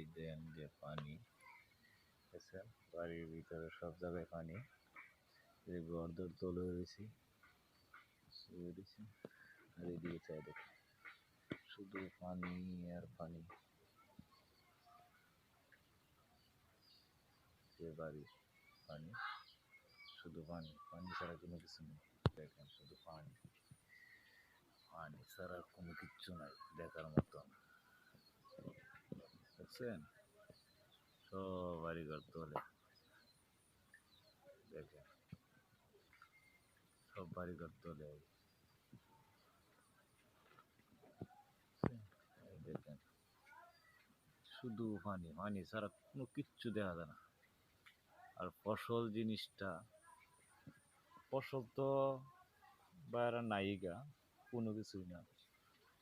এই দেন যে পানি দেখছেন বাড়ির ভিতরে সব জায়গায় পানি। এই ঘরদোর তোলে রয়েছি আর এদিকে শুধু পানি আর পানি। যে বাড়ি পানি, শুধু পানি। পানি ছাড়া কোনো কিছু নেই। দেখেন, শুধু পানি। পানি ছাড়া কোনো কিচ্ছু নাই, দেখার মতন। দেখছেন সব বাড়িঘর তোলে দেখেন। সব বাড়িঘর তোলে দেখেন। শুধু পানি পানি ছাড়া কোনো কিচ্ছু দেখা যায় না। আর ফসল জিনিসটা, ফসল তো বাইরে নায়িকা কোনো কিছুই না।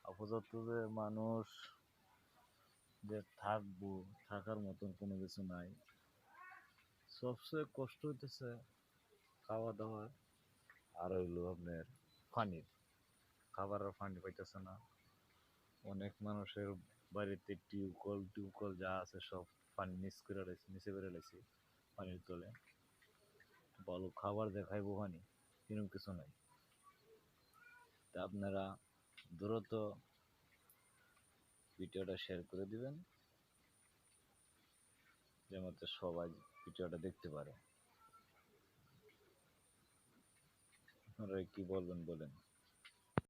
আপাতত যে মানুষ যে থাকব, থাকার মতন কোনো কিছু নাই। সবচেয়ে কষ্ট হইতেছে খাওয়া দাওয়ার আর হইল আপনার পানির। খাবার আর পানি পাইতেছে না। অনেক মানুষের বাড়িতে টিউবকল টিউবকল যা আছে সব পানি নিচ করে রয়েছে নিচে করে রয়েছে পানির তলে। বলো খাবার দেখাইবো পানি, এরকম কিছু নাই। তা আপনারা দ্রুত ভিডিওটা শেয়ার করে দিবেন যেমন সবাই ভিডিওটা দেখতে পারে। আপনারা কি বলবেন বলেন?